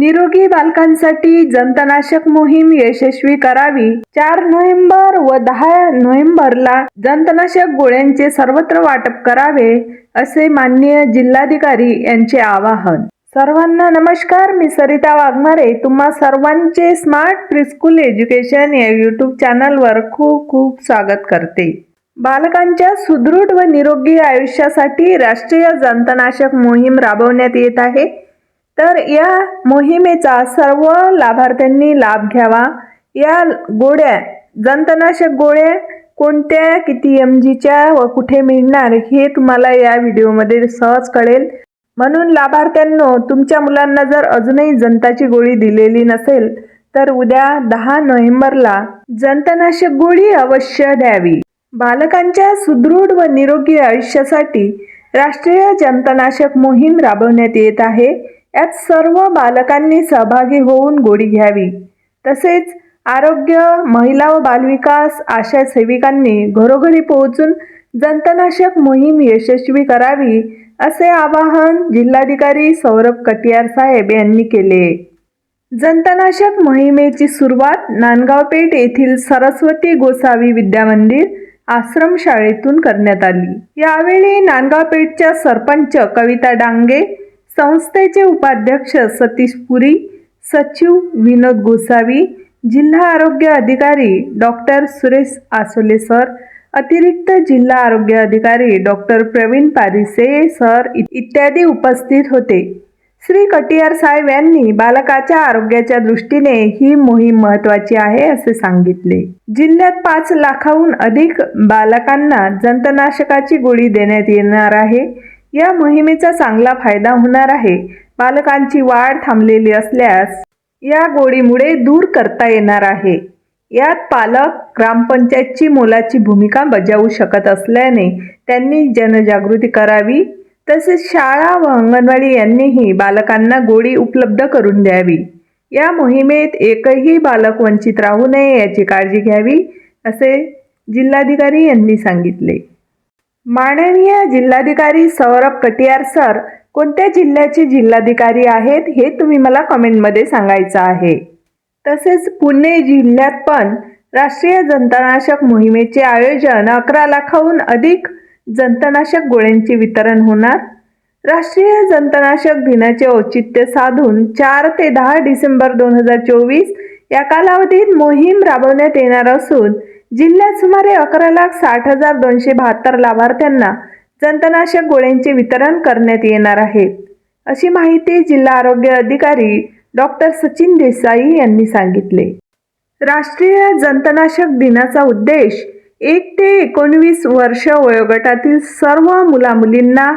निरोगी बालकांसाठी जंतनाशक मोहीम यशस्वी करावी. चार नोव्हेंबर व दहा नोव्हेंबरला जंतनाशक गोळ्यांचे सर्वत्र वाटप करावे असे माननीय जिल्हाधिकारी यांचे आवाहन. सर्वांना नमस्कार मी सरिता वाघमारे. तुम्हा सर्वांचे स्मार्ट प्रिस्कूल एज्युकेशन या यूट्यूब चॅनलवर खूप खूप स्वागत करते. बालकांच्या सुदृढ व निरोगी आयुष्यासाठी राष्ट्रीय जंतनाशक मोहीम राबवण्यात येत आहे. तर या मोहिमेचा सर्व लाभार्थ्यांनी लाभ घ्यावा. या गोळ्या जंतनाशक गोळ्या कोणत्या किती एम जीच्या व कुठे मिळणार हे तुम्हाला या व्हिडिओमध्ये सहज कळेल. म्हणून लाभार्थ्यांनो तुमच्या मुलांना जर अजूनही जंताची गोळी दिलेली नसेल तर उद्या दहा नोव्हेंबरला जंतनाशक गोळी अवश्य द्यावी. बालकांच्या सुदृढ व निरोगी आयुष्यासाठी राष्ट्रीय जंतनाशक मोहीम राबवण्यात येत आहे. यात सर्व बालकांनी सहभागी होऊन गोडी घ्यावी. तसेच आरोग्य महिला व बालविकास आशा सेविकांनी घरोघरी पोहोचून जंतनाशक मोहीम यशस्वी करावी असे आवाहन जिल्हाधिकारी सौरभ कटियार साहेब यांनी केले. जंतनाशक मोहिमेची सुरुवात नांदगावपेठ येथील सरस्वती गोसावी विद्यामंदिर आश्रमशाळेतून करण्यात आली. यावेळी नांदगावपेठच्या सरपंच कविता डांगे संस्थेचे उपाध्यक्ष सतीश पुरी सचिव विनोद गोसावी जिल्हा आरोग्य अधिकारी डॉक्टर सुरेश आसोले सर अतिरिक्त जिल्हा आरोग्य अधिकारी डॉक्टर प्रवीण पारिसे सर इत्यादी उपस्थित होते. श्री कटियार साहेब यांनी बालकाच्या आरोग्याच्या दृष्टीने ही मोहीम महत्वाची आहे असे सांगितले. जिल्ह्यात पाच लाखाहून अधिक बालकांना जंतनाशकाची गोळी देण्यात येणार आहे. या मोहिमेचा चांगला फायदा होणार आहे. बालकांची वाढ थांबलेली असल्यास या गोळीमुळे दूर करता येणार आहे. यात पालक ग्रामपंचायतची मोलाची भूमिका बजावू शकत असल्याने त्यांनी जनजागृती करावी. तसेच शाळा व अंगणवाडी यांनीही बालकांना गोळी उपलब्ध करून द्यावी. या मोहिमेत एकही बालक वंचित राहू नये याची काळजी घ्यावी असे जिल्हाधिकारी यांनी सांगितले. माननीय जिल्हाधिकारी सौरभ कटियार सर कोणत्या जिल्ह्याचे जिल्हाधिकारी आहेत हे तुम्ही मला कमेंटमध्ये सांगायचं आहे. तसेच पुणे जिल्ह्यात पण राष्ट्रीय जंतनाशक मोहिमेचे आयोजन अकरा लाखाहून अधिक जंतनाशक गोळ्यांचे वितरण होणार. राष्ट्रीय जंतनाशक दिनाचे औचित्य साधून चार ते दहा डिसेंबर दोन हजार चोवीस या कालावधीत मोहीम राबवण्यात येणार असून जिल्ह्यात सुमारे अकरा लाख साठ हजार दोनशे बहात्तर लाभार्थ्यांना जंतनाशक गोळ्यांचे वितरण करण्यात येणार आहे. अशी माहिती जिल्हा आरोग्य अधिकारी डॉक्टर सचिन देसाई यांनी सांगितले. राष्ट्रीय जंतनाशक दिनाचा उद्देश एक ते एकोणवीस वर्ष वयोगटातील सर्व मुलामुलींना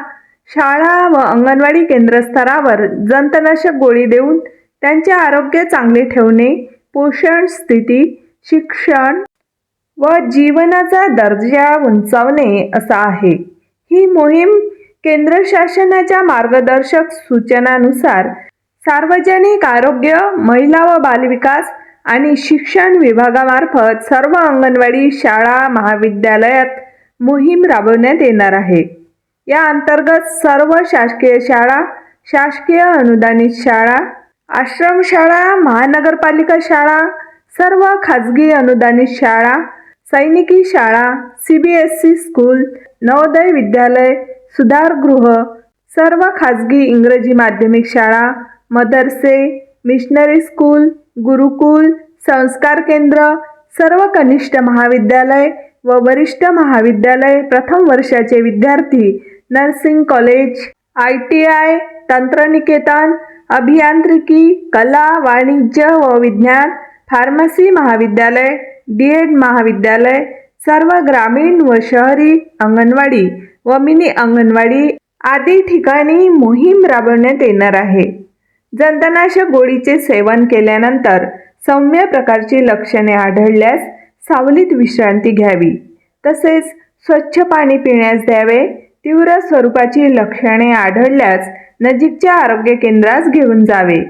शाळा व अंगणवाडी केंद्रस्तरावर जंतनाशक गोळी देऊन त्यांचे आरोग्य चांगले ठेवणे पोषण स्थिती शिक्षण व जीवनाचा दर्जा उंचावणे असा आहे. ही मोहीम केंद्र शासनाच्या मार्गदर्शक सूचनानुसार सार्वजनिक आरोग्य महिला व बालविकास आणि शिक्षण विभागामार्फत सर्व अंगणवाडी शाळा महाविद्यालयात मोहीम राबवण्यात येणार आहे. या अंतर्गत सर्व शासकीय शाळा शासकीय अनुदानित शाळा आश्रमशाळा महानगरपालिका शाळा सर्व खाजगी अनुदानित शाळा सैनिकी शाळा C B S E school Navodaya Vidyalaya सुधारगृह सर्व खाजगी इंग्रजी माध्यमिक शाळा मदरसे मिशनरी स्कूल गुरुकुल संस्कार केंद्र सर्व कनिष्ठ महाविद्यालय व वरिष्ठ महाविद्यालय प्रथम वर्षाचे विद्यार्थी nursing college I T I तंत्रनिकेतन अभियांत्रिकी कला वाणिज्य व विज्ञान फार्मसी महाविद्यालय डी एड महाविद्यालय सर्व ग्रामीण व शहरी अंगणवाडी व मिनी अंगणवाडी आदी ठिकाणी मोहीम राबवण्यात येणार आहे. जंतनाशक गोळीचे सेवन केल्यानंतर सौम्य प्रकारची लक्षणे आढळल्यास सावलीत विश्रांती घ्यावी. तसेच स्वच्छ पाणी पिण्यास द्यावे तीव्र स्वरूपाची लक्षणे आढळल्यास नजीकच्या आरोग्य केंद्रास घेऊन जावे.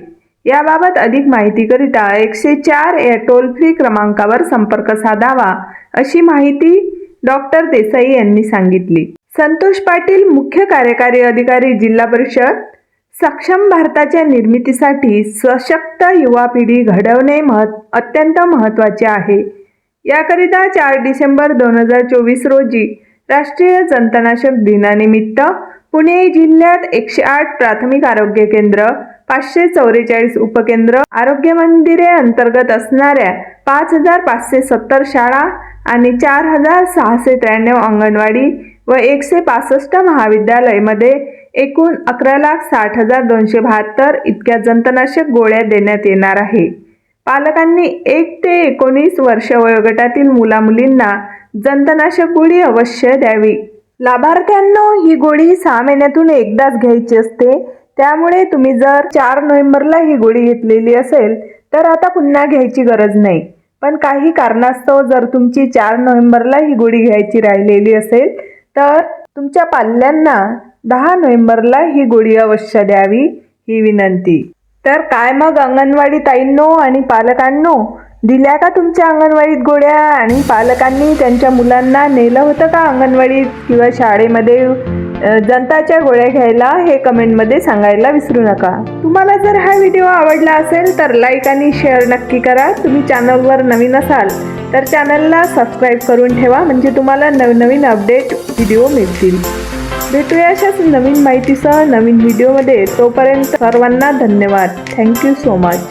याबाबत अधिक माहितीकरिता एकशे चार या टोल फ्री क्रमांकावर संपर्क साधावा अशी माहिती डॉक्टर देसाई यांनी सांगितली. संतोष पाटील मुख्य कार्यकारी अधिकारी जिल्हा परिषद. सक्षम भारताच्या निर्मितीसाठी सशक्त युवा पिढी घडवणे महत् अत्यंत महत्त्वाचे आहे. याकरिता चार डिसेंबर दोन हजार चोवीस रोजी राष्ट्रीय जंतनाशक दिनानिमित्त पुणे जिल्ह्यात एकशे आठ प्राथमिक आरोग्य केंद्र पाचशे चौवेचाळीस उपकेंद्र आरोग्य मंदिरे अंतर्गत असणाऱ्या पाच हजार पाचशे सत्तर शाळा आणि चार हजार सहाशे त्र्याण्णव अंगणवाडी व एकशे पासष्ट महाविद्यालयमध्ये एकूण अकरा लाख साठ हजार दोनशे बहात्तर इतक्या जंतनाशक गोळ्या देण्यात येणार आहे. पालकांनी एक ते एकोणीस वर्ष वयोगटातील मुलामुलींना जंतनाशक गोळी अवश्य द्यावी. लाभार्थ्यांना ही गोळी सहा महिन्यातून एकदाच घ्यायची असते. त्यामुळे तुम्ही जर चार नोव्हेंबरला ही गोळी घेतलेली असेल तर आता पुन्हा घ्यायची गरज नाही. पण काही कारणास्तव जर तुमची चार नोव्हेंबरला ही गोळी घ्यायची राहिलेली असेल तर तुमच्या पाल्यांना दहा नोव्हेंबरला ही गोळी अवश्य द्यावी ही विनंती. तर काय मग अंगणवाडी ताईंनो आणि पालकांनो? दिल्या का तुमच्या अंगणवाडीत गोळ्या? आणि पालकांनी त्यांच्या मुलांना नेलं होतं का अंगणवाडीत किंवा शाळेमध्ये? जनताच्या गोळ्या घ्यायला हे कमेंटमध्ये सांगायला विसरू नका. तुम्हाला जर हा व्हिडिओ आवडला असेल तर लाईक आणि शेअर नक्की करा. तुम्ही चॅनलवर नवीन असाल तर चॅनलला सबस्क्राईब करून ठेवा. म्हणजे तुम्हाला नवनवीन अपडेट व्हिडिओ मिळतील. भेटूया अशाच नवीन माहितीसह नवीन व्हिडिओमध्ये तोपर्यंत सर्वांना धन्यवाद. Thank you so much